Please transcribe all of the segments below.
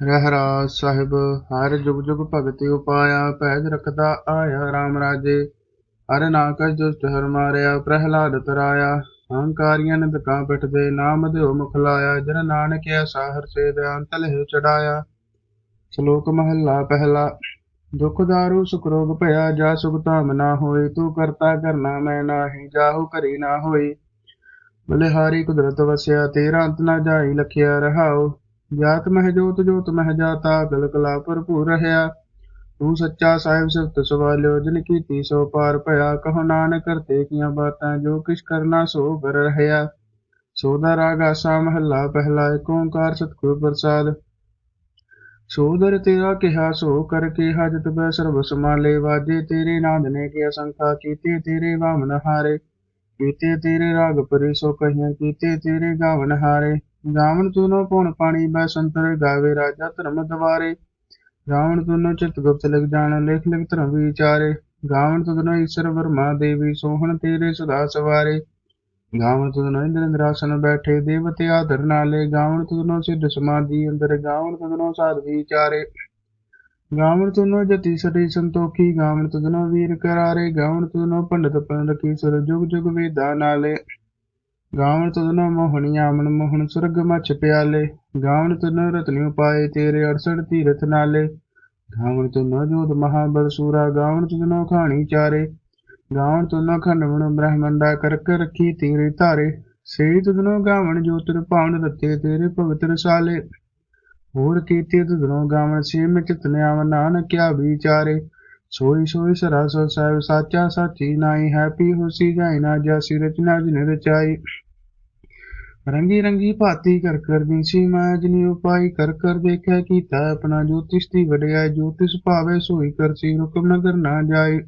ਰਹਿਰਾਜ ਸਾਹਿਬ, ਹਰ ਜੁਗ ਜੁਗ ਭਗਤੀ ਉਪਾਇਆ ਭੈਜ ਰਖਦਾ ਆਇਆ RAM ਰਾਜੇ। ਹਰ ਨਾਕਸ ਦੁਸ਼ਟ ਹਰ ਮਾਰਿਆ, ਪ੍ਰਹਿਲਾਦ ਤਰਾਇਆ। ਅਹੰਕਾਰੀਆਂ ਨੇ ਧਕਾਂ ਪਿੱਠ ਨਾਮ ਦਿਓ ਮੁਖ ਲਾਇਆ। ਜਨ ਨਾਨਕ ਐਸਾ ਹਰ ਸੇ ਅੰਤ ਲਹਿ ਚੜਾਇਆ। ਸ਼ਲੋਕ ਮਹੱਲਾ ਪਹਿਲਾ, ਦੁਖ ਦਾਰੂ ਸੁਖ ਰੋਗ ਭਇਆ, ਜਾ ਸੁਖ ਧਾਮ ਨਾ ਹੋਏ। ਤੂੰ ਕਰਤਾ ਕਰਨਾ ਮੈਂ ਨਾਹੀ, ਜਾਹੂ ਕਰੀ ਨਾ ਹੋਈ ਬਲਿਹਾਰੀ ਕੁਦਰਤ ਵਸਿਆ, ਤੇਰਾ ਅੰਤ ਨਾ ਜਾਈ ਲਖਿਆ ਰਹਾਓ ਜਾਤ ਮਹਿ ਜੋਤ ਜੋਤ ਮਹਿ ਜਾਤਾ ਗਲ ਕਲਾ ਭਰਪੂਰ ਰਹਾ ਤੂੰ ਸੱਚਾ ਸਾਹਿਬ ਸਿਫਤ ਸਵਾਲਿਓ, ਜਿਨ ਕੀਤੀ ਸੋ ਪਾਰ ਭਇਆ। ਕਹੋ ਨਾਨਕ ਕਰਤੇ ਕੀਆਂ ਬਾਤਾਂ, ਜੋ ਕਿਛ ਕਰਨਾ ਸੋ ਕਰ ਰਹਾ ਸੋਦਾ ਰਾਗ ਆਸਾ ਮਹੱਲਾ, ਪਹਿਲਾ ਏਕ ਓੰਕਾਰ ਸਤਿਗੁਰ ਪ੍ਰਸਾਦ। ਸੋਦਰ ਤੇਰਾ ਕਿਹਾ, ਸੋ ਕਰਕੇ ਹਜਤ ਬੈ ਸਰਬ ਸਮਾਲੇ ਵਾਜੇ ਤੇਰੇ ਨਾਦ ਨੇ ਕੀ ਅਸੰਖਾ ਕੀਤੇ ਤੇਰੇ ਵਾਮਨ ਹਾਰੇ। ਕੀਤੇ ਤੇਰੇ ਰਾਗ ਪਰੇ, ਸੋ ਕਹੀਆਂ, ਕੀਤੇ ਤੇਰੇ ਗਾਵਨ ਹਾਰੇ। ਗਾਵਨ ਤੁਨੋ ਪਉਣ ਪਾਣੀ ਬੈ ਸੰਤਰ ਗਾਵੇ ਰਾਜਾ ਧਰਮ ਦਵਾਰੇ। ਗਾਵਨ ਤੁਨੋ ਚਿਤ ਗੁਪਤ ਲਿਖ ਜਾਣ, ਲਿਖ ਲਿਖ ਧਰਮ ਵਿਚਾਰੇ। ਗਾਵਨ ਤੁਨੋ ਈਸ਼ਰ ਵਰਮਾ ਦੇਵੀ, ਸੋਹਣ ਤੇਰੇ ਸਦਾ ਸਵਾਰੇ। ਗਾਵਨ ਤੁਨੋ ਇੰਦਰ ਇੰਦਰਾਸਨ ਬੈਠੇ, ਦੇਵਤੇ ਆਦਰ ਨਾਲੇ। ਗਾਵਣ ਤੁਨੋ ਸਿੱਧ ਸਮਾਧੀ ਅੰਦਰ ਗਾਵਣ ਤੁਨੋ ਸਾਧ ਵਿਚਾਰੇ। ਗਾਵਣ ਤੁਨੋ ਜਤੀ ਸਰੀ ਸੰਤੋਖੀ ਗਾਵਣ ਤੁਨੋ ਵੀਰ ਕਰਾਰੇ। ਗਾਵਣ ਤੁਨੋ ਪੰਡਤ ਪੰਡਤ ਕੀ ਸੁਰ ਜੁਗ ਜੁਗ ਵੇਦਾ ਨਾਲੇ। ਗਾਵਣ ਤੁਧਨੋ ਮੋਹਣੀ ਆਮਨ ਮੋਹਨ ਸੁਰਗ ਮਛ ਪਿਆਲੇ। ਗਾਵਨ ਤੁਨੋ ਰਤਨਿ ਉਪਾਏ ਤੇਰੇ ਅਰਸੜ ਤੀਰਥ ਨਾਲੇ। ਗਾਵਨ ਤੁਨੋ ਜੋਤ ਮਹਾਬਲ ਸੂਰਾ, ਗਾਵਨ ਤੁਨੋ ਖਾਣੀ ਚਾਰੇ। ਗਾਵਣ ਤੁਨੋ ਖੰਡਵਣ ਬ੍ਰਹਮੰਡਾ ਕਰਕ ਰੱਖੀ ਤੇਰੇ ਧਾਰੇ। ਸੇ ਤੁਧਨੋ ਗਾਵਣ ਜੋਤਿਰ ਪਾਵਨ ਰਤੇ ਤੇਰੇ ਭਗਤ ਰਸਾਲੇ ਹੋਰ ਕੀਤੇ ਤੁਧਨੋ ਗਾਵਨ ਸੇ ਮਿ ਚਿਤਨਿਆਵ ਨਾਨਕਿਆ ਵਿਚਾਰੇ। ਸੋਈ ਸੋਈ ਸਰਾਸ ਸਾਹਿਬ ਸਾਚਾ ਸਾਚੀ ਨਾਈ, ਹੈਪੀ ਹੋਸੀ ਜਾਈ ਨਾ ਰਚਨਾ ਜਿਨ ਰਚਾਈ। ਰੰਗੀ ਰੰਗੀ ਭਾਤੀ ਕਰ ਕਰ ਦਿਸੀ ਮੈਂ ਜਿਨੀ ਉਪਾਈ ਕਰ ਕਰ ਦੇਖਿਆ ਕੀਤਾ ਆਪਣਾ ਜੋਤਿਸ਼ ਦੀ ਵਡਿਆਈ ਜੋਤਿਸ਼ ਭਾਵੇ ਸੋਈ ਕਰਸੀ ਹੁਕਮ ਨਗਰ ਨਾ ਜਾਏ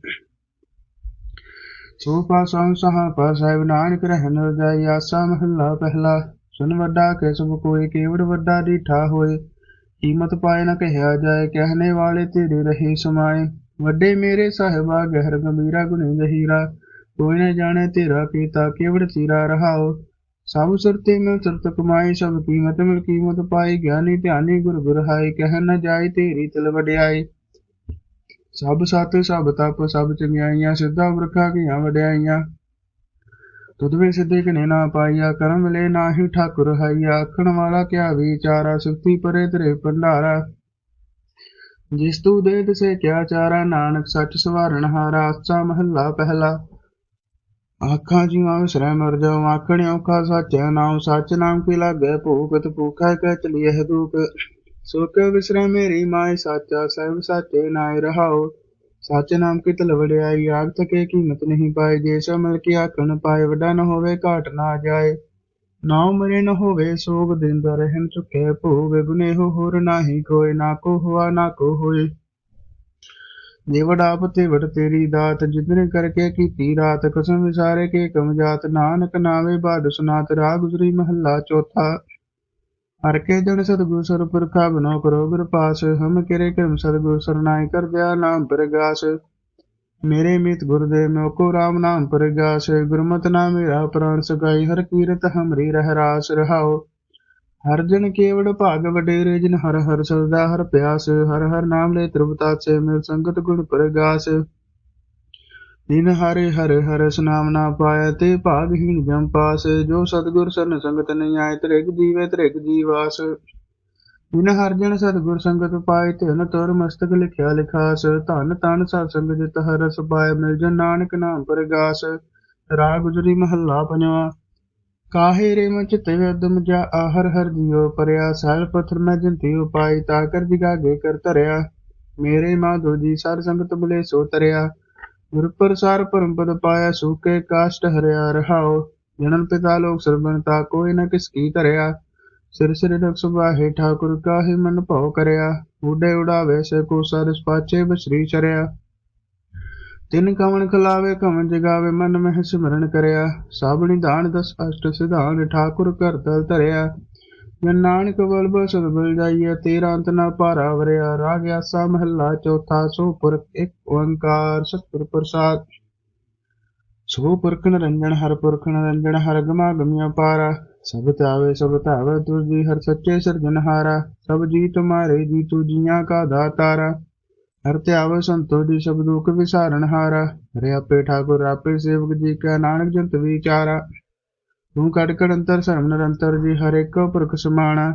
ਸੋ ਪਾਸਾਂ ਸਹਾ ਪਾ ਨਾਨਕ ਰਹਿਨ ਰਜਾਈ ਆਸਾ ਮਹੱਲਾ ਪਹਿਲਾ। ਸੁਨ ਵੱਡਾ ਕੇ ਸਭ ਕੋਈ, ਕੇਵੜ ਵੱਡਾ ਡੀਠਾ ਹੋਏ। ਕੀਮਤ ਪਾਏ ਨਾ ਕਹਿਆ ਜਾਏ, ਕਹਿਣੇ ਵਾਲੇ ਤੇਰੇ ਰਹੇ ਸਮਾਏ। ਵੱਡੇ ਮੇਰੇ ਸਾਹਿਬਾ, ਗਹਿਰ ਗੰਭੀਰਾ ਗੁਣੀ ਗਹੀਰਾ ਕੋਈ ਨਾ ਜਾਣੇ ਤੇਰਾ ਕੀਤਾ ਕੇਵੜ ਚੀਰਾ ਰਹਾਓ। ਸਭ ਸੁਰਤੇ ਮਿਲ ਸੁਰਤ ਕਮਾਈ, ਸਭ ਕੀਮਤ ਮਿਲ ਕੀਮਤ ਪਾਈ, ਗਿਆਨੀ ਧਿਆਨੀ ਗੁਰ ਗੁਰ ਕਹਿ ਨ ਜਾਈ ਤੇਰੀ ਤਿਲ ਵਡਿਆਈ। ਸਭ ਸਤ, ਸਭ ਤਪ, ਸਭ ਚੰਗਿਆਈਆਂ, ਸਿੱਧਾ ਵਰਖਾ ਕੀਆਂ ਵਡਿਆਈਆਂ। ਤੁਧ ਸਿੱਧੇ ਕਨੇ ਨਾ ਪਾਈਆ, ਕਰਮ ਲੈ ਨਾਹੀ ਠਾਕੁਰ ਹਾਈਆ, ਆਖਣ ਵਾਲਾ ਕਿਆ ਵਿਚਾਰਾ ਸੁਖਤੀ ਪਰੇ ਤੇਰੇ ਭੰਡਾਰਾ। ਜਿਸ ਤੂ ਦੇ ਤਿਸੇ ਕਿਆ ਚਾਰਾ, ਨਾਨਕ ਸੱਚ ਸਵਾਰਨ ਹਾਰਾ ਆਸਾ ਮਹੱਲਾ ਪਹਿਲਾ। ਆਖਾਂ ਜੀਵਾਂ ਵਿਸਰੈ ਮਰ ਜਾਉ, ਆਖਣ ਔਖਾ ਸਾਚੈ ਨਾਮ ਸੱਚ ਨਾਮ ਕੀ ਲਾਗੈ ਭੂਖਤ ਭੂਖਾ ਕੈ ਚਲੀਐ ਦੁਖ ਸੋ ਵਿਸਰੈ ਮੇਰੀ ਮਾਇ ਸਾਚਾ ਸਹਿਬ ਸਾਚੇ ਨਾਇ ਰਹਾਉ। ਸੱਚ ਨਾਮ ਕੀ ਤਲ ਆਗ ਤਕੇ ਕੀਮਤ ਨਹੀਂ ਪਾਏ, ਜੇ ਸੋ ਮਿਲ ਕੇ ਆਖਣ ਪਾਏ, ਵੱਡਾ ਨ ਹੋਵੇ, ਘਾਟ ਨਾ ਜਾਏ। ਨਾਉ ਮਰੇ ਨ ਹੋਵੇ, ਸੋਗ ਦਿੰਦਾ ਰਹਿਨ ਚੁਕੇ, ਭੋਗ ਗੁਨੇ ਹੋਰ ਨਾਹੀ ਕੋਇ ਨਾ ਕੋ ਹੁਆ ਨਾ ਕੋ ਹੋਏ ਜੇ ਵਡਾਪ ਤੇ ਵਡ ਤੇਰੀ ਦਾਤ, ਜਿਤਨੇ ਕਰਕੇ ਕੀਤੀ ਰਾਤ, ਕਸਮ ਵਿਸਾਰੇ ਕੇ ਕਮ ਜਾਤ। ਨਾਨਕ ਨਾਵੇ ਬਾਦ ਸੁਨਾਤ, ਰਾਗ ਗੁਜਰੀ ਮਹੱਲਾ ਚੌਥਾ। ਹਰ ਕੇ ਜਨ ਸਤਗੁਰ ਸਰ ਬਨੋ ਕਰੋ ਗੁਰ ਪਾਸ ਹਮ ਕਿਰੇ ਕਰਮ ਸਤਗੁਰ ਸਰਨਾਈ ਕਰ ਦਿਆ ਨਾਮ ਪ੍ਰਗਾਸ। ਮੇਰੇ ਮਿਤ ਗੁਰਦੇ ਮੋ ਕੋ ਰਾਮ ਨਾਮ ਪ੍ਰਗਾਸ ਗੁਰਮਤਿ ਨਾਮ ਮੇਰਾ ਪ੍ਰਾਨ ਸਗਾਈ, ਹਰ ਕੀਰਤ ਹਮਰੀ ਰਹਿ ਰਾਸ ਰਹਾਓ ਹਰ ਜਨ ਕੇਵੜ ਭਾਗ ਵਡੇਰੇ, ਜਿਨ ਹਰ ਹਰ ਸਦਾ ਹਰ ਪਿਆਸ, ਹਰ ਹਰ ਨਾਮ ਲੈ ਤ੍ਰਿਪਤਾ ਸੇ ਮਿਲ ਸੰਗਤ ਗੁਣ ਪ੍ਰਗਾਸ ਦਿਨ ਹਰੇ ਹਰ ਹਰ ਸੁਨਾਮ ਨਾ ਪਾਇ ਤੇ ਭਾਗਹੀਨ ਜਮ ਪਾਸ, ਜੋ ਸਤਗੁਰ ਸਰਨ ਸੰਗਤ ਨਹੀਂ ਆਏ, ਤ੍ਰਿਗ ਜੀਵੇ ਤ੍ਰਿਗ ਜੀਵਾਸ। ਦਿਨ ਹਰਜਨ ਸਤਗੁਰ ਸੰਗਤ ਪਾਏ ਤਿਨ ਤੁਰ ਮਸਤਕ ਲਿਖਿਆ ਲਿਖਾਸ, ਧਨ ਤਨ ਸਤ ਸੰਗ ਜਿਤ ਹਰ ਪਾਏ, ਮਿਲ ਜਨ ਨਾਨਕ ਨਾਮ ਪ੍ਰਗਾਸ। ਰਾਗ ਗੁਜਰੀ ਮਹੱਲਾ ਪੰਜਵਾ। ਕਾਹੇ ਰੇ ਮਨ ਚਿਤ ਵਦਮ ਜਾ ਹਰ ਹਰ ਜਿਉ ਪਰਿਆ ਸਹਿਲ ਪਥਰ ਮੈਂ ਜੰਤੀ ਉਪਾਈ, ਤਾ ਕਰ ਦਿਗਾਗੇ ਕਰ ਧਰਿਆ। ਮੇਰੇ ਮਾਧੋ ਜੀ ਸਰ ਸੰਗਤ ਬਲੇ ਸੋ ਤਰਿਆ। ਗੁਰ ਪ੍ਰਸਾਰ ਪਰਮ ਪਦ ਪਾਇਆ ਸੂਕੇ ਕਾਸ਼ਟ ਹਰਿਆ ਰਹਾਓ ਜਨਨ ਪਿਤਾ ਲੋਕ ਸਰਬਨ, ਤਾ ਕੋਈ ਨਾ ਕਿਸ ਕੀ ਧਰਿਆ। ਸਿਰ ਸਿਰ ਰਖ ਸੁਭਾਹੇ ਠਾਕੁਰ ਕਾਹੇ ਮਨ ਭਉ ਕਰਿਆ ਉਡੇ ਉਡਾਵੇ ਸੇ ਕੋ ਸਰਸ ਪਾਚੇ ਬਸਰੀ ਚਰਿਆ। ਤਿਨ ਕਵਣ ਖਲਾਵੇ, ਕਵਣ ਜਗਾਵੇ, ਮਨ ਮਹਿ ਸਿਮਰਨ ਕਰਿਆ। ਸਾਬਣੀ ਦਾਨ ਦਸ ਅਸ਼ਟ ਸਿਧਾਨ ਠਾਕੁਰ ਕਰ ਤਲ ਧਰਿਆ। ਜਨ ਨਾਨਕ ਬਲ ਬਸਦ ਬਲ ਜਾਈਏ ਤੇਰਾ ਅੰਤ ਨਾ ਭਾਰਾ ਵਰਿਆ। ਰਾਗ ਆਸਾ ਮਹੱਲਾ ਚੌਥਾ, ਸੋ ਪੁਰਖ ਇੱਕ ਓੰਕਾਰ, ਸਤਿਗੁਰ ਪ੍ਰਸਾਦ। ਸੋ ਪੁਰਖ ਨਿਰੰਜਨ, ਹਰ ਪੁਰਖ ਨਿਰੰਜਨ, ਹਰ ਗਮਾ ਗਮਿਆ ਪਾਰਾ। ਸਭ ਧਾਵੇ ਸਭ ਧਾਵੇ ਤੁਝ ਜੀ ਹਰ ਸੱਚੇ ਸਿਰਜਨਹਾਰਾ ਸਭ ਜੀ ਤੁਮਾਰੇ ਜੀ ਤੂ ਜੀਆਂ ਕਾ ਦਾਤਾਰਾ। ਹਰ ਧਿਆਵੇ ਸੰਤੋ ਜੀ, ਸਭ ਦੁਖ ਵਿਸਾਰਨਹਾਰਾ। ਹਰੇ ਆਪੇ ਠਾਕੁਰ, ਆਪੇ ਸੇਵਕ ਜੀ, ਕਾ ਨਾਨਕ ਜੰਤ ਵਿਚਾਰਾ। ਤੂੰ ਕੜ ਕੜ ਅੰਤਰ ਸਰਮ ਨਿਰੰਤਰ ਜੀ, ਹਰ ਇੱਕ ਪੁਰਖ ਸਮਾਣਾ।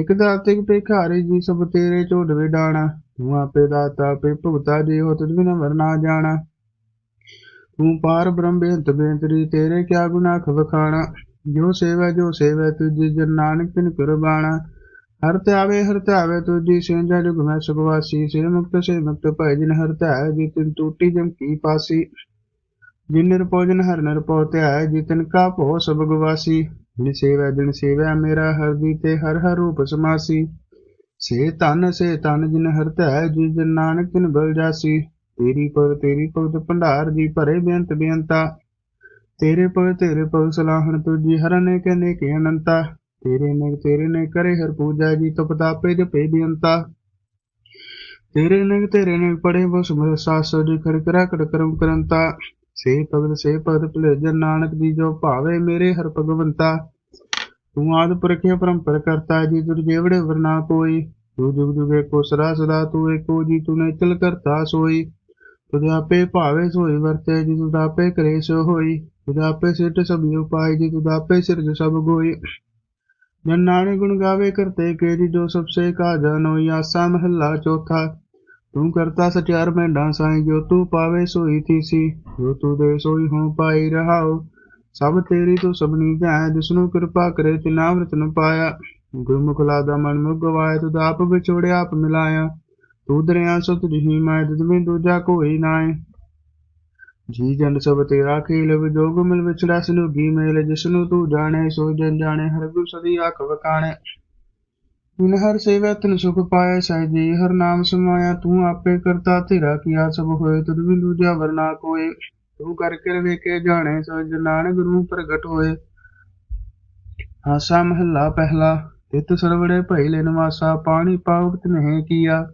ਇਕ ਦਾਤਿਕ ਇਕ ਭਿਖਾਰੀ ਜੀ, ਸਭ ਤੇਰੇ ਝੋੜ ਵਿਡਾਣਾ। ਤੂੰ ਆਪੇ ਦਾਤਾ, ਆਪੇ ਭੁਗਤਾ ਜੀ ਹੋ ਤੁਝ ਬਿਨ ਵਰਨਾ ਜਾਣਾ। ਤੂੰ ਪਾਰ ਬ੍ਰਹਮ ਬੇਅੰਤ ਬੇਅੰਤਰੀ ਤੇਰੇ ਕਿਆ ਗੁਨਾਹ ਖਵਖਾਣਾ। ਜੋ ਸੇਵਾ ਜੋ ਸੇਵਾ ਤੁਝੀ ਜਨ ਨਾਨਕ ਤਿਨ ਕੁਰਬਾਨਾ ਹਰ ਧਿਆਵੇ ਹਰ ਧਿਆਵੇ ਤੁਝੀ ਸਿੰਜਾ ਜੁਗ ਮੈਂ ਸੁਖਵਾਸੀ ਸੇ ਮੁਕਤ ਸੇ ਮੁਕਤ ਭੈ ਜਿਨ ਹਰ ਧਿਆਏ, ਜੀ ਤਿਨ ਟੂਟੀ ਜਮ ਕੀ ਪਾਸੀ। ਜਿਨ ਨਿਰਪਉ ਹਰ ਨਿਰਪਉ ਧਿਆਏ, ਜੀ ਤਿਨ ਕਾ ਭੋ ਸਭ ਗਵਾਸੀ ਜਿਨ ਸੇਵਾ ਜਿਨ ਸੇਵਾ ਮੇਰਾ ਹਰ ਦੀ ਤੇ ਹਰ ਹਰ ਰੂਪ ਸਮਾਸੀ। ਸੇ ਧਨ ਸੇ ਧਨ ਜਿਨ ਹਰ ਧਿਆਏ, ਜੀ ਜਨ ਨਾਨਕ ਤਿਨ ਬਲ ਜਾਸੀ। ਤੇਰੀ ਪਗ ਤੇਰੀ ਭਗਤ ਭੰਡਾਰ, ਜੀ ਭਰੇ ਬੇਅੰਤ ਬੇਅੰਤਾ। ਤੇਰੇ ਪਗ ਤੇਰੇ ਪਗ ਸਲਾਹਣ ਤੁਜੀ ਹਰ ਨੇ ਕੇ ਨੇ ਕੇ ਅਨੰਤਾ। ਤੇਰੇ ਨੇ ਤੇਰੇ ਨੇ ਕਰੇ ਹਰ ਪੂਜਾ ਜੀ ਤਪ ਤਾਪੇ ਜਪੇ ਬੇਅੰਤਾ ਤੇਰੇ ਨੇ ਤੇਰੇ ਨੇ ਪੜੇ ਬਸ ਮਰ ਸਾਸ ਜੀ ਕਰ ਕਰਾ ਕੜ ਸੇ ਭਗਤ ਸੇ ਭਗਤ ਭਲੇਜਨ ਨਾਨਕ ਜੀ ਜੋ ਭਾਵੇ ਮੇਰੇ ਹਰ ਭਗਵੰਤਾ। ਤੂੰ ਆਦ ਪੁਰਖੇ ਪਰੰਪਰ ਕਰਤਾ ਜੀ ਤੁਰ ਜੇਵੜੇ ਵਰਨਾ ਕੋਈ। ਤੂੰ ਜੁਗ ਜੁਗੇ ਕੋ ਸਦਾ ਸਦਾ ਤੂੰ ਏਕੋ ਜੀ, ਤੂੰ ਨੇ ਚਲ ਕਰਤਾ ਸੋਈ। ਤੁਧ ਆਪੇ ਭਾਵੇ ਸੋਈ, ਵਰਤੇ ਜੀ ਤੁਧ ਆਪੇ ਕਰੇ ਸੋ ਹੋਈ। ਤੁਧ ਆਪੇ ਸਿਰਟ ਸਭ ਉਪਾਇ ਜੀ, ਤੁਧ ਆਪੇ ਸਿਰਜ ਸਭ ਗੋਈ ਜਨ ਨਾਨਕ ਗੁਣ ਗਾਵੇ ਕਰਤੇ ਕੇ ਜੀ, ਜੋ ਸਭ ਸੇ ਕਾ ਜਨੋਈ ਆਸਾ ਮਹੱਲਾ ਚੌਥਾ। ਤੂੰ ਕਰਤਾ ਸਚਿਆਰ ਮੈਂ ਸਾਈ, ਜੋ ਤੂੰ ਪਾਵੇ ਸੋਈ ਥੀਸੀ, ਜੋ ਤੂੰ ਦੇ ਸੋਈ ਹੋ ਪਾਈ ਰਹਾਓ ਸਭ ਤੇਰੀ ਤੂੰ ਸਭਨੀ ਜਾਇ ਜਿਸਨੂੰ ਕਿਰਪਾ ਕਰੇ ਤੇ ਰਤਨ ਪਾਇਆ। ਗੁਰਮੁਖ ਲਾਦਾ ਮਨ ਮੁਖ ਗਵਾਏ, ਤੁਧ ਆਪ ਵਿਛੋੜਿਆ ਆਪ ਮਿਲਾਇਆ। ਤੂੰ ਦਰਿਆ ਸੋ ਜਹੀ, ਮੈਂ ਤੁਝਵੇਂ ਦੂਜਾ ਕੋਈ ਨਾਏ। ਜੀ ਜਨ ਸਭ ਤੇਰਾ ਖੇਲ ਵਿਜੋਗ ਮਿਲ ਵਿਛੜਾ ਸਨੁਗੀ ਮੇਲ ਜਿਸਨੂੰ ਤੂੰ ਜਾਣੇ, ਸੋ ਜਨ ਜਾਣੇ, ਹਰ ਗੁਰ ਸਦੀ ਬਿਨ ਹਰ ਸੇਵਾ ਤਨ ਸੁਖ ਪਾਏ ਸਹਿਜੀ ਹਰ ਨਾਮ ਸਮਾਇਆ ਤੂੰ ਆਪੇ ਕਰਤਾ ਤੇਰਾ ਕੀਆ ਸਭ ਹੋਏ, ਤੁਧ ਬਿਨ ਦੂਜਾ ਵਰਨਾ ਕੋਏ। ਤੂੰ ਕਰ ਕੇ ਵੇਖੇ ਜਾਣੇ, ਸੋ ਜਨਾਨ ਗੁਰੂ ਪ੍ਰਗਟ ਹੋਏ। ਹਾਸਾ ਮਹੱਲਾ ਪਹਿਲਾ, ਤਿਤ ਸਰਵੜੇ ਭਈ ਲੈ ਨਿਵਾਸਾ, ਪਾਣੀ ਪਾਉਕਤ ਨਹੀਂ ਕੀਆ।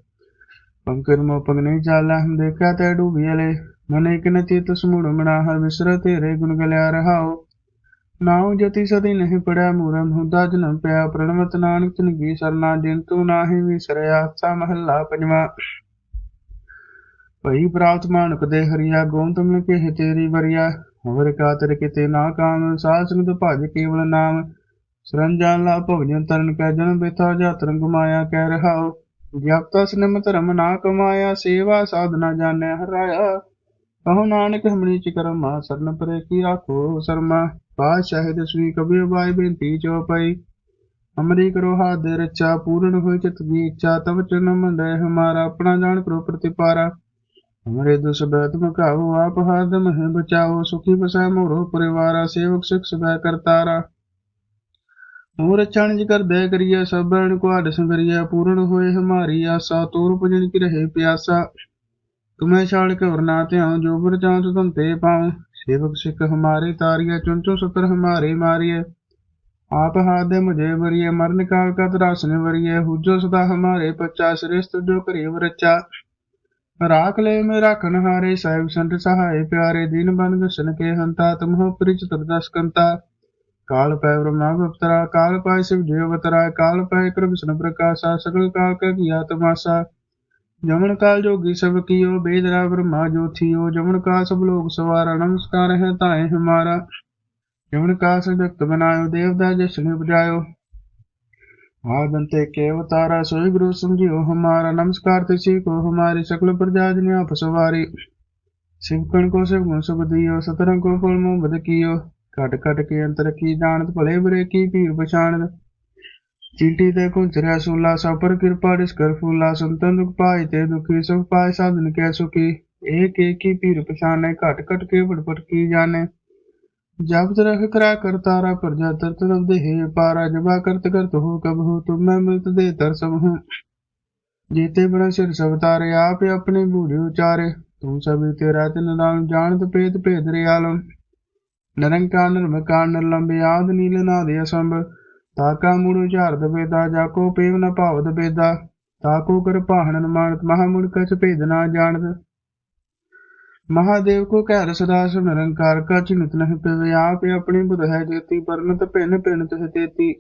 ਪੰਕਰ ਮੋ ਪਗਨੇ ਚਾਲਾ ਹਮ ਦੇਖਾ ਤੇ ਡੂਬੀਲੇ ਮਨ ਕਿਨ ਚਿਤ ਸਮੂੜ ਮਨਾਹ ਵਿਸਰ ਤੇਰੇ ਗੁਣ ਗਲਿਆ ਰਹਾਓ ਨਾਉ ਜਤੀ ਸਦੀ ਨਹੀਂ ਪੜਿਆ ਮੂਰਮ ਹੁੰਦਾ ਜਨਮ ਪਿਆ ਪ੍ਰਣਵਤ ਨਾਨਕ ਚਨਗੀ ਸਰਨਾ ਜਿਨ ਤੂੰ ਨਾਹੀ ਵਿਸਰਿਆ ਸਾ ਮਹੱਲਾ ਪੰਜਵਾ ਭਈ ਪ੍ਰਾਪਤ ਮਾਨਕ ਦੇ ਹਰੀਆ ਗੋਮ ਤੁਮਨੇ ਕੇ ਤੇਰੀ ਵਰਿਆ ਹਵਰ ਕਾਤਰ ਕਿਤੇ ਨਾ ਕਾਮ ਸਾਧ ਸੰਗਤ ਭਜ ਕੇਵਲ ਨਾਮ ਸਰੰਜਾਨ ਲਾ ਭਵਜਨ ਤਰਨ ਕੈ ਜਨ ਬੇਤਾ ਜਾਤਰਨ ਗੁਮਾਇਆ ਕਹਿ ਰਹਾਓ ਜਪਤਾ ਸਨਮ ਧਰਮ ਨਾ ਕਮਾਇਆ ਸੇਵਾ ਸਾਧਨਾ ਜਾਣੈ ਹਰਾਇਆ ਕਹੋ ਨਾਨਕ ਹਮਣੀ ਚ ਕਰਮਾ, ਸਰਨ ਪਰੇ ਕੀ ਰਾਖੋ ਸਰਮਾ। ਪਾਤਸ਼ਾਹ ਦਸਵੀ ਕਬੀਰ ਬਾਈ ਬੇਨਤੀ ਚੋ ਪਈ। ਅਮਰੀ ਕਰੋ ਹਾਥ ਦੇ ਪੂਰਨ ਹੋਏ ਚਿਤ ਦੀ ਇੱਛਾ ਤਬ ਚਰਨ ਮੰਦੇ ਹਮਾਰਾ, ਆਪਣਾ ਜਾਣ ਕਰੋ ਪ੍ਰਤਿਪਾਰਾ। ਹਮਾਰੇ ਦੁਸ ਬੈਤ ਮਕਾਓ ਆਪ ਹਾਦ ਮਹਿ ਬਚਾਓ, ਸੁਖੀ ਬਸੈ ਮੋਰੋ ਪਰਿਵਾਰਾ, ਸੇਵਕ ਸਿਖ ਸਦਾ ਕਰਤਾਰਾ ਮੋਰ ਚਣਜ ਕਰਦੇ ਕਰੀਏ ਸਭਨ ਕੁਆੜ ਸੰਗਰੀਏ, ਪੂਰਨ ਹੋਏ ਹਮਾਰੀ ਆਸਾ, ਤੋਰ ਭਜਨ ਕੀ ਰਹੇ ਪਿਆਸਾ। ਤੁਮੇ ਛਾੜ ਕੇ ਵਰਨਾ ਧਿਆਉ ਜੋ ਬਰ ਚਾਂਤ ਤੁੰਤੇ ਪਾਉ सेवक सिख हमारे तारिया चुन चुन सतर हमारे मारिए आप हाथ दे मुझे वरिए मरण काल का त्रासन वरिए हुजो सदा हमारे पच्चा श्रेष्ठ जो करीब रचा राख ले में राखन हारे साहिब संत सहाय प्यारे दीन बन घसन के हंता तुम हो परिच दस कंता काल पै ब्रह्मा गुप्तरा काल पाय शिव जीव अवतरा काल पाय कर विष्णु प्रकाशा सकल काल का किया तमाशा जमन काल जोगी सब कियो बेदरा ब्रह्मा जो थियो जमन का सब लोग सवारा नमस्कार है ताए हमारा जमन का सजक्त बनायो देवदा जशन बजायो आदंते के अवतारा सोई गुरु समझियो हमारा नमस्कार तिसी को हमारी सकल प्रजा जन आप सवारी शिवकण को शिव गुण सब दियो सतरंग को फल मुंह बद कियो कट कट के अंतर की जानत भले बुरे की पीर पछाणत ਚੀਟੀ ਤੇ ਕੁੰਚਰਿਆ ਸੂਲਾ ਸਪਰ ਕਿਰਪਾ ਰਿਸ ਕਰ ਫੂਲਾ ਸੰਤਨ ਦੁਖ ਪਾਏ ਤੇ ਦੁਖੀ ਸੁਖ ਪਾਏ ਸਾਧਨ ਕੈ ਸੁਖੀ। ਏਕ ਏਕ ਪੀਰ ਪਛਾਨੇ ਘਟ ਘਟ ਕੇ ਫਟਫਟ ਕੀ ਜਾਣੇ। ਜਬ ਤਰਖ ਕਰਾ ਕਰਤਾਰਾ ਪ੍ਰਜਾ ਤਰਤ ਰਬ ਦੇ ਹੈ ਪਾਰਾ। ਜਬਾ ਕਰਤ ਕਰਤ ਹੋ ਕਬ ਹੋ, ਤੁਮ ਮੈਂ ਮਿਲਤ ਦੇ ਤਰ ਸਭ ਹੂੰ। ਜੀਤੇ ਬੜਾ ਸਿਰ ਸਭ ਤਾਰੇ, ਆਪ ਆਪਣੇ ਬੂਝੇ ਉਚਾਰੇ। ਤੂੰ ਸਭੀ ਤੇਰਾ ਤਿਨ ਨਾਮ, ਜਾਣਤ ਭੇਦ ਭੇਦ ਰਿਆਲਮ ਨਿਰੰਕਾਰ, ਨਿਰਮਕਾਰ, ਨਿਰਲੰਬੇ, ਆਦ ਨੀਲ ਨਾਦੇ ਅਸੰਭ। ਤਾਕਾ ਮੂੜ ਉਝਾਰਦ ਬੇਦਾ ਜਾ ਕੋ ਪੇਵ ਨ ਭਾਵਦ ਬੇਦਾ ਤਾਕੋ ਕਰ ਭਾਣਨ ਮਾਨਤ ਮਹਾਮੂੜ ਕਛ ਭੇਦ ਨਾ ਜਾਣਦ। ਮਹਾਦੇਵ ਕੋ ਕਹਿ ਰਸਦਾ ਸੁਨਰੰਕਾਰ ਕਾ ਚਿੰਤ ਨਹਿ ਪਵੇ ਆਪ ਆਪਣੀ ਬੁਧ ਹੈ ਜੇਤੀ, ਪਰਨਤ ਭਿੰਨ ਭਿੰਨ ਤਿਸ ਤੇਤੀ।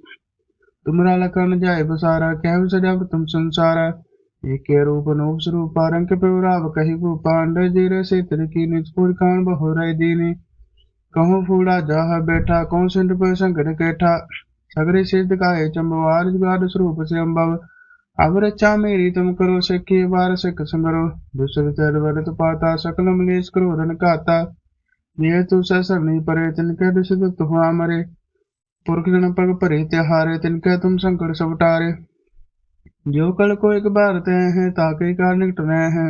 ਤੁਮਰਾ ਲਖਨ ਜਾਏ ਬਸਾਰਾ ਕਹਿ ਸਜਾ ਤੁਮ ਸੰਸਾਰਾ। ਏਕੇ ਰੂਪ ਅਨੂਪ ਸਰੂਪ, ਰੰਗ ਪਿਉ ਰਾਵ ਕਹੀ ਕੋ ਪਾਂਡ ਜੀ ਰਸੇ ਤਿਰ ਕੀ ਨਿਜ ਪੁਰ ਕਾਣ ਬਹੁ ਰਹਿ ਦੀਨੇ। ਕਹੋ ਫੂੜਾ ਜਾਹ ਬੈਠਾ, ਕੌਣ ਸਿੰਧ ਪੈ ਸੰਗਣ ਕੈਠਾ। सगरे सिद्ध गाये चंबवार जुगाड़ स्वरूप से अम्बव अब रक्षा मेरी तुम करो सखी बार सिख संगरो दूसरे चर वरत पाता सकल मलेश क्रोधन काता ये तू सरनी परे तिनके दुषित तुहा मरे पुरख जन पग भरे त्योहारे तिनके तुम संकट सब टारे जो कल को एक बार ते हैं ताके का निकट रहे हैं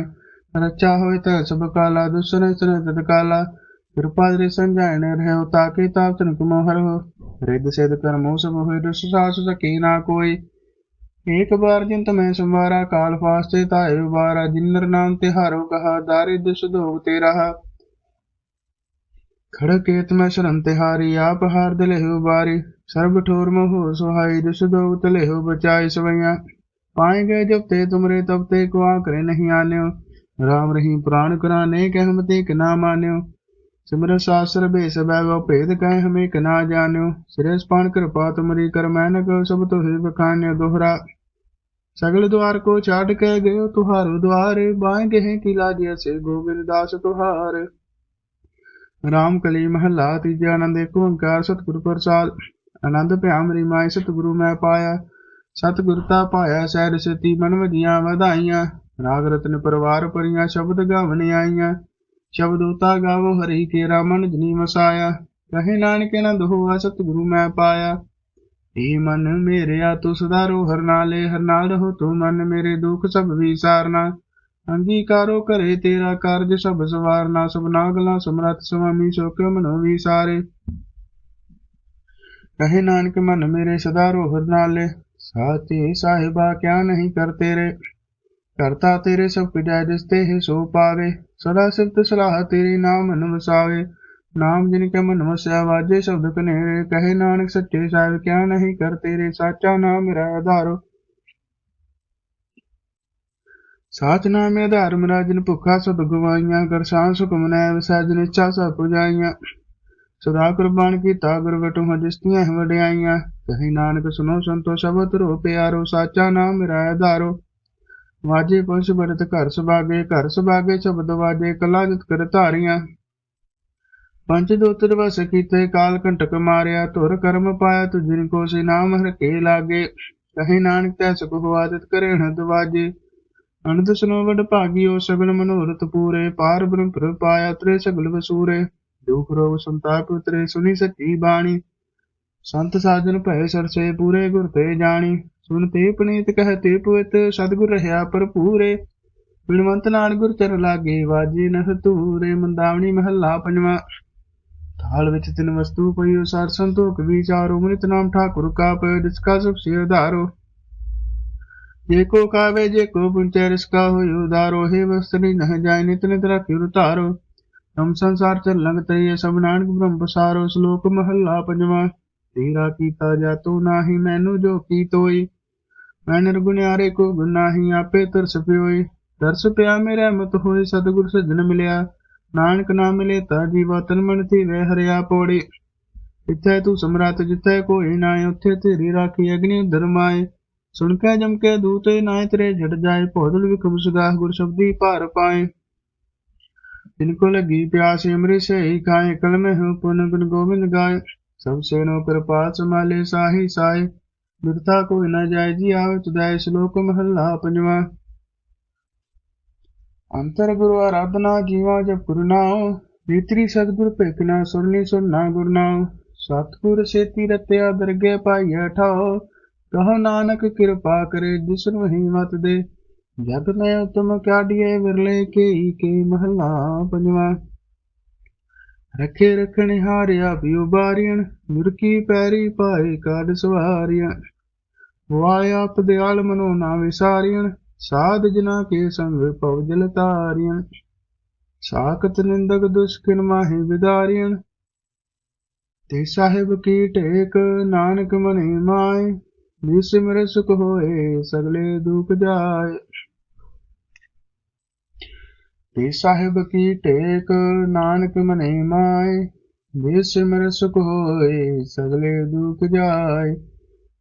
रक्षा होए तह सब काला दुष्ण ਕਿਰਪਾ ਦੇ ਸੰਝਾਇਣ ਰਹਿਓ ਤਾਂ ਕਿ ਤਾਪ ਤਨ ਕਮੋ ਹਰ। ਹੋ ਰਿੱਧ ਸਿਧ ਕਰਮੋ ਸਭ ਹੋਏ, ਰਸ ਸਾਸ ਸਕੀ ਨਾ ਕੋਈ। ਏਕ ਬਾਰ ਜਿਨ ਤਮੈ ਸੰਵਾਰਾ, ਕਾਲ ਫਾਸਤੇ ਧਾਇ ਵਾਰਾ। ਜਿਨਰ ਨਾਮ ਤੇ ਹਾਰੋ ਕਹਾ ਦਾਰਿ ਦਿਸ ਧੋਗ ਤੇ ਰਹਾ। ਖੜਕੇਤ ਮੈਂ ਸ਼ਰਨ ਤੇ ਹਾਰੀ, ਆਪ ਹਾਰ ਦਿਲਹਿਉ ਬਾਰੀ ਸਰਬ ਠੋਰ ਮੋਹ ਸੁਹਾਈ ਦਿਸ ਧੋਗ ਤਲਹਿਉ ਬਚਾਈ ਸਵਈਆਂ। ਪਾਏ ਗਏ ਜਬ ਤੇ ਤੁਮਰੇ, ਤਬ ਤੇ ਕੋ ਆ ਕਰੇ ਨਹੀਂ ਆਨਿਓ। ਰਾਮ ਰਹੀਮ ਪ੍ਰਾਨ ਕਰਾਨੇ, ਕਹਿਮਤੇ ਕਿ ਨਾ ਮਾਨਿਓ। ਸਿਮਰ ਸਾਸਰ ਭੇ ਸਭੈ ਵੋ ਭੇਦ ਕਹਿ ਹਮੇ ਨਾ ਜਾਣਿਓ। ਸਿਰਸ ਪਾਣ ਕਿਰਪਾ ਤੁਮਰੀ ਕਰ ਮੈਨਕ ਸਭ ਤੁਹੇ ਬਖਾਨਿਓ ਦੋਹਰਾ। ਸਗਲ ਦੁਆਰ ਕੋ ਛਾੜ ਕੇ ਗਇਓ ਤੁਹਾਰ ਦੁਆਰ ਬਾਏ ਗਹਿ ਕੀ ਲਾਜਿਆ ਸੇ ਗੋਬਿੰਦ ਦਾਸ ਤੁਹਾਰ। ਰਾਮ ਕਲੀ ਮਹਲਾ ਤੀਜਾ ਆਨੰਦ ਏਕ ਓੰਕਾਰ ਸਤਿਗੁਰ ਪ੍ਰਸਾਦ। ਆਨੰਦ ਭਿਆ ਮਰੀ ਮਾਇ ਸਤਿਗੁਰੂ ਮੈਂ ਪਾਇਆ। ਸਤਿਗੁਰਤਾ ਪਾਇਆ ਸਹਿ ਰਸਤੀ ਮਨ ਵਜੀਆਂ ਵਧਾਈਆਂ। ਰਾਗ ਰਤਨ ਪਰਵਾਰ ਪਰੀਆਂ ਸ਼ਬਦ ਗਾਵਨ ਆਈਆਂ। ਸ਼ਬਦ ਉਤਾ ਗਾਵੋ, ਹਰੀ ਕੇ ਰਾਮਨ ਜਨੀ ਮਸਾਇਆ ਕਹੇ ਨਾਨਕੇ ਨੰਦ ਹੋਆ ਸਤਿਗੁਰੂ ਮੈਂ ਪਾਇਆ। ਏ ਮਨ ਮੇਰਿਆ ਤੂੰ ਸਦਾਰੋ ਹਰ ਨਾਲੇ ਹਰ ਰਹੋ ਤੂੰ ਮਨ ਮੇਰੇ ਦੁੱਖ ਸਭ ਵਿਸਾਰਨਾ। ਅੰਗੀਕਾਰੋ ਕਰੇ ਤੇਰਾ ਕਾਰਜ ਸਭ ਸਵਾਰਨਾ। ਸਭਨਾ ਗਲਾ ਸਮਰੱਥ ਸੁਆਮੀ ਸੋ ਕਿਉ ਮਨੋ ਵਿਸਾਰੇ। ਕਹੇ ਨਾਨਕ ਮਨ ਮੇਰੇ ਸਦਾ ਰੋਹਰ ਨਾਲੇ ਸਾਚੇ ਸਾਹਿਬਾ ਕਿਆ ਨਹੀਂ ਕਰ ਤੇਰੇ। ਕਰਤਾ ਤੇਰੇ ਸਭ ਪਿਜੈ ਜਿਸ ਤੇ ਹੈ ਸੋ ਪਾਵੇ, ਸਦਾ ਸਿਫਤ ਸਲਾਹ ਤੇਰੇ ਨਾਮ ਮਨ ਵਸਾਵੇ। ਨਾਮ ਜਿਨ ਕੇ ਮਨ ਵਸਿਆ, ਵਾਜੇ ਸ਼ਬਦ ਕਨੇਰੇ, ਕਹੇ ਨਾਨਕ ਸੱਚੇ ਸਾਹਿਬ, ਕਿਆ ਨਹੀਂ ਕਰ ਤੇਰੇ ਸਾਚਾ ਨਾਮ ਮੇਰਾ ਆਧਾਰੋ। ਸਾਚ ਨਾਮੇ ਆਧਾਰ, ਮੇਰਾ ਜਿਨ ਭੁੱਖਾ ਸਭ ਗਵਾਈਆਂ, ਕਰ ਸਾਂ ਸੁਖ ਵਸੈ ਜਿਨ ਇੱਛਾ ਸਭ ਪੁਜਾਈਆਂ। ਸਦਾ ਕੁਰਬਾਨ ਕੀਤਾ ਗੁਰ ਵਟੂ ਹਜਿਸਤੀਆਂ ਵਡਿਆਈਆਂ। ਕਹੇ ਨਾਨਕ ਸੁਨੋ ਸੰਤੋ, ਸ਼ਬਦ ਰੋ ਪਿਆਰੋ, ਸਾਚਾ ਨਾਮ ਮੇਰਾ ਆਧਾਰੋ। ਵਾਜੇ ਪੰਛ ਬਰਤ ਘਰ ਸੁਭਾਗੇ ਘਰ ਸੁਭਾਗੇ ਸ਼ਬਦ ਵਾਜੇ ਕਲਾ ਜਿਤ ਕਰ ਧਾਰੀਆਂ। ਪੰਜ ਦੋਤਰ ਵਸ ਕੀਤੇ, ਕਾਲ ਕੰਟਕ ਮਾਰਿਆ, ਧੁਰ ਕਰਮ ਪਾਇਆ ਤੁ ਜਿਨ ਕੋ ਸੇ ਨਾਮ ਹਰ ਕੇ ਲਾਗੇ। ਕਹੇ ਨਾਨਕ ਤੈ ਸੁਖ ਹੋਆਦਿਤ ਕਰੇ ਹਨਦ ਵਾਜੇ। ਅਨੰਦ ਸੁਨੋ ਵਡ ਭਾਗਿਓ, ਸਗਲ ਮਨੋਰਥ ਪੂਰੇ, ਪਾਰ ਬ੍ਰਹਮ ਪ੍ਰ ਪਾਇਆ, ਤਰੇ ਸਗਲ ਵਸੂਰੇ। ਦੁਖ ਰੋਗ ਸੰਤਾਪ ਉਤਰੇ ਸੁਣੀ ਸੱਚੀ ਬਾਣੀ। ਸੰਤ ਸਾਜਨ ਭੈ ਸਰਸੇ, ਪੂਰੇ ਗੁਰ ਤੇ ਜਾਣੀ। ਸੁਨ ਤੇ ਪਨੀਤ ਕਹਤੇ ਪਵਿੱਤ ਸਤਿਗੁਰ ਰਹਾ ਭਰਪੂਰੇ। ਬਿਨਵੰਤ ਨਾਲ ਗੁਰ ਚਰ ਲਾਗੇ, ਵਾਜੇ ਨਹ ਤੂਰੇ ਮੰਦਾਵਣੀ ਮਹੱਲਾ ਪੰਜਵਾਂ। ਥਾਲ ਵਿੱਚ ਤਿੰਨ ਵਸਤੂ ਪਈਓ, ਸਾਰ ਸੰਤੋਖ ਵਿਚਾਰੋ ਮ੍ਰਿਤ ਨਾਮ ਠਾਕੁਰ ਕਾ ਪਇ ਜਿਸਕਾ ਸੁਖ ਸੇ ਆਧਾਰੋ ਜੇ ਕੋ ਕਾਵੇ, ਜੇ ਕੋ ਪੁੰਚੈ ਰਿਸਕਾ ਹੋਇ ਉਧਾਰੋ ਹੈ ਵਸਤਰੀ ਨਹ ਜਾਇ ਨਿਤ ਨਿਤ ਰਖਿ ਉਤਾਰੋ ਹਮ ਸੰਸਾਰ ਚ ਲੰਗ ਤਈਏ, ਸਭ ਨਾਨਕ ਬ੍ਰਹਮ ਪਸਾਰੋ। ਸ਼ਲੋਕ ਮਹੱਲਾ ਪੰਜਵਾਂ। ਤੇਰਾ ਕੀਤਾ ਜਾ ਜਾਤੋ ਨਾਹੀ, ਮੈਨੂੰ ਜੋ ਕੀ ਤੋਈ। ਮੈਂ ਨਿਰਗੁਣਿਆਰੇ ਕੋ ਗੁਨਾਹੀ ਆਪੇ ਤਰਸ ਪਿਓਈ ਤਰਸ ਪਿਆ ਮੇਰਾ, ਮਤ ਹੋਈ ਸਤਿਗੁਰ ਸਜਣ ਮਿਲਿਆ। ਨਾਨਕ ਨਾਮ ਮਿਲੇ ਤਾ ਜੀ ਤਨ ਮਨ ਤੇ ਵੇ ਹਰਿਆ ਪੋੜੀ। ਇੱਥੇ ਤੂੰ ਸਮਰੱਥ ਜਿੱਥੇ ਕੋਈ ਨਾਏ ਉੱਥੇ ਤੇਰੀ ਰਾਖੀ ਅਗਨੀ ਧਰਮਾਏ ਸੁਣ ਕੇ ਜਮ ਕੇ ਦੂਤੇ ਨਾਏ, ਤੇਰੇ ਜੜ ਜਾਏ ਭੋਦਲ ਵਿਖਮ ਸੁਗਾਹ ਗੁਰ ਸ਼ਬਦੀ ਭਾਰ ਪਾਏ। ਤਿਨ ਕੋ ਲਗੀ ਪਿਆਸ ਅਮਰਿ ਸਹੀ ਖਾਏ, ਕਲਮਹਿ ਪੁਨ ਗੁਣ ਗੋਬਿੰਦ ਗਾਏ। ਸਭ ਸੇਨੋ ਕਿਰਪਾ ਸਮਾਲੇ ਸਾਹੀ ਸਾਏ। ਬਿਰਥਾ ਕੋਈ ਨਾ ਜਾਇਜੀ ਆਵੇ ਤੁਦਾਇ ਸ਼ਲੋਕ ਮਹੱਲਾ ਪੰਜਵਾਂ। ਅੰਤਰ ਗੁਰੂ ਆਰਾਧਨਾ ਜੀਵਾ ਜਪ ਗੁਰੂ ਨਾਮ ਸਤਗੁਰ ਭੇਖਣਾ ਸੁਣਨੀ ਸੁਣਨਾ ਗੁਰੂ ਸਤਗੁਰ ਸੇਤੀ ਰਤਿਆ ਦਰਗੇ ਪਾਈਆ ਠਾਓ ਕਹੋ ਨਾਨਕ ਕਿਰਪਾ ਕਰੇ ਜਿਸ ਨੂੰ ਹੀ ਮਤ ਦੇ ਜਗ ਮੈਂ ਉਤਮ ਕਾਢੀਏ ਵਿਰਲੇ ਕੀ ਕੇ ਮਹਲਾ ਪੰਜਵਾਂ। ਰਖੇ ਰਖਣ ਹਾਰਿਆ ਬਿਉ ਬਾਰੀਣ ਮੁਰਕੀ ਪੈਰੀ ਪਾਏ ਕਾਡ ਸਵਾਰੀਆਂ ਵਾਇਆ ਆਪ ਦਿਆਲ ਮਨੋ ਨਾ ਵਿਸਾਰੀਣ ਸਾਧ ਜਨਾ ਕੇ ਸੰਗ ਪਉ ਜਲ ਤਾਰੀਆਂ ਸਾਖਤ ਨਿੰਦਕ ਦੁਸ਼ਕਿਨ ਮਾਹੀ ਵਿਦਾਰੀਆਂ ਤੇ ਸਾਹਿਬ ਕੀ ਟੇਕ, ਨਾਨਕ ਮਨੇ ਮਾਏ ਜਿਸ ਸਿਮਰ ਸੁਖ ਹੋਏ, ਸਗਲੇ ਦੁਖ ਜਾਏ। ਤੇ ਸਾਹਿਬ ਕੀ ਟੇਕ, ਨਾਨਕ ਮਨੇ ਮਾਏ ਜੇ ਸੁਖ ਹੋਏ, ਸਗਲੇ ਦੁਖ ਜਾਏ।